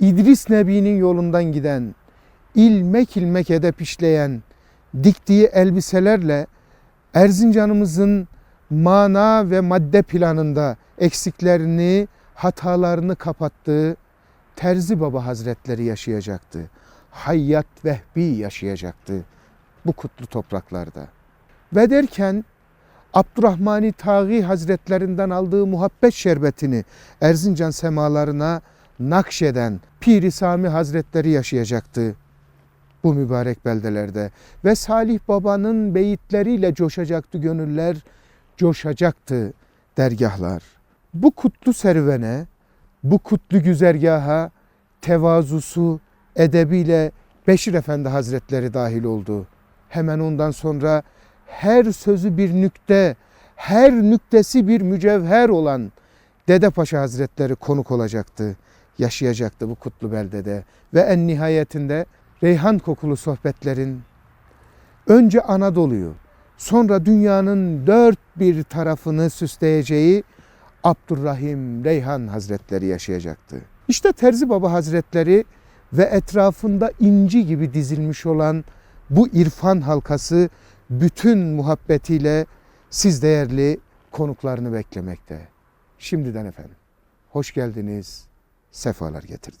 İdris Nebi'nin yolundan giden, ilmek ilmek edep işleyen, diktiği elbiselerle Erzincan'ımızın mana ve madde planında eksiklerini, hatalarını kapattığı Terzi Baba Hazretleri yaşayacaktı. Hayyat Vehbi yaşayacaktı bu kutlu topraklarda. Ve derken Abdurrahmani Taği Hazretlerinden aldığı muhabbet şerbetini Erzincan semalarına nakşeden Pir-i Sami Hazretleri yaşayacaktı bu mübarek beldelerde. Ve Salih Baba'nın beyitleriyle coşacaktı gönüller, coşacaktı dergahlar. Bu kutlu serüvene, bu kutlu güzergaha tevazusu, edebiyle Beşir Efendi Hazretleri dahil oldu. Hemen ondan sonra her sözü bir nükte, her nüktesi bir mücevher olan Dede Paşa Hazretleri konuk olacaktı, yaşayacaktı bu kutlu beldede. Ve en nihayetinde reyhan kokulu sohbetlerin önce Anadolu'yu, sonra dünyanın dört bir tarafını süsleyeceği Abdurrahim Reyhan Hazretleri yaşayacaktı. İşte Terzi Baba Hazretleri ve etrafında inci gibi dizilmiş olan bu irfan halkası bütün muhabbetiyle siz değerli konuklarını beklemekte. Şimdiden efendim hoş geldiniz, sefalar getirdiniz.